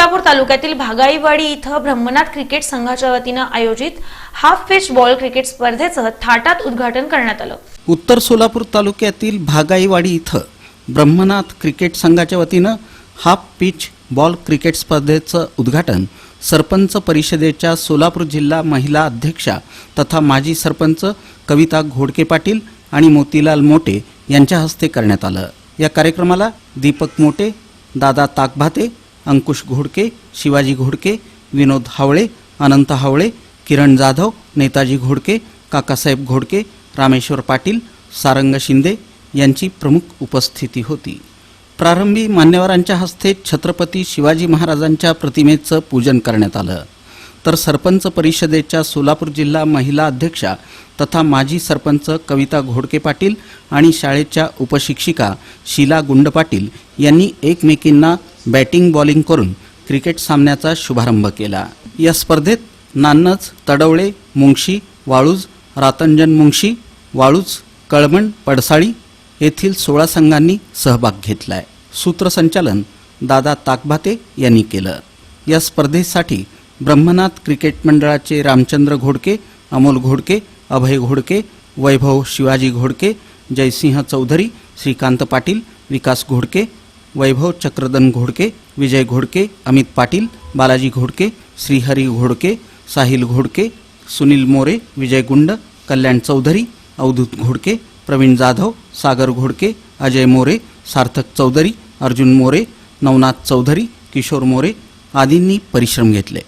सोलापूर तालुक्यातील भागाईवाडी इथं ब्रह्मनाथ क्रिकेट संघाच्या वतीनं आयोजित हाफ पिच बॉल क्रिकेट स्पर्धेचं थाटात उद्घाटन करण्यात आलं. उत्तर सोलापूर तालुक्यातील भागाईवाडी इथं ब्रह्मनाथ क्रिकेट संघाच्या वतीनं हाफ पिच बॉल क्रिकेट स्पर्धेचं उद्घाटन सरपंच परिषदेच्या सोलापूर जिल्हा महिला अध्यक्षा तथा माजी सरपंच कविता घोडके पाटील आणि मोतीलाल मोटे यांच्या हस्ते करण्यात आलं. या कार्यक्रमाला दीपक मोटे दादा ताकभाते अंकुश घोडके शिवाजी घोडके विनोद हावळे अनंत हावळे किरण जाधव नेताजी घोडके काकासाहेब घोडके रामेश्वर पाटील सारंग शिंदे यांची प्रमुख उपस्थिती होती प्रारंभी मान्यवरांच्या हस्ते छत्रपती शिवाजी महाराजांच्या प्रतिमेचं पूजन करण्यात आलं तर सरपंच परिषदेच्या सोलापूर जिल्हा महिला अध्यक्षा तथा माजी सरपंच कविता घोडके पाटील आणि शाळेच्या उपशिक्षिका शीला गुंड पाटील यांनी एकमेकींना बॅटिंग बॉलिंग करून क्रिकेट सामन्याचा शुभारंभ केला. या स्पर्धेत नान्नज तडवळे मुंगशी वाळूज रातंजन मुंगशी वाळूज कळमण पडसाळी येथील सोळा संघांनी सहभाग घेतलाय. सूत्रसंचालन दादा ताकभाते यांनी केलं. या स्पर्धेसाठी ब्रह्मनाथ क्रिकेट मंडळाचे रामचंद्र घोडके अमोल घोडके अभय घोडके वैभव शिवाजी घोडके जयसिंह चौधरी श्रीकांत पाटील विकास घोडके वैभव चक्रधन घोडके विजय घोडके अमित पाटील बालाजी घोडके श्रीहरी घोडके साहिल घोडके सुनील मोरे विजय गुंड कल्याण चौधरी अवधूत घोडके प्रवीण जाधव सागर घोडके अजय मोरे सार्थक चौधरी अर्जुन मोरे नवनाथ चौधरी किशोर मोरे आदींनी परिश्रम घेतले.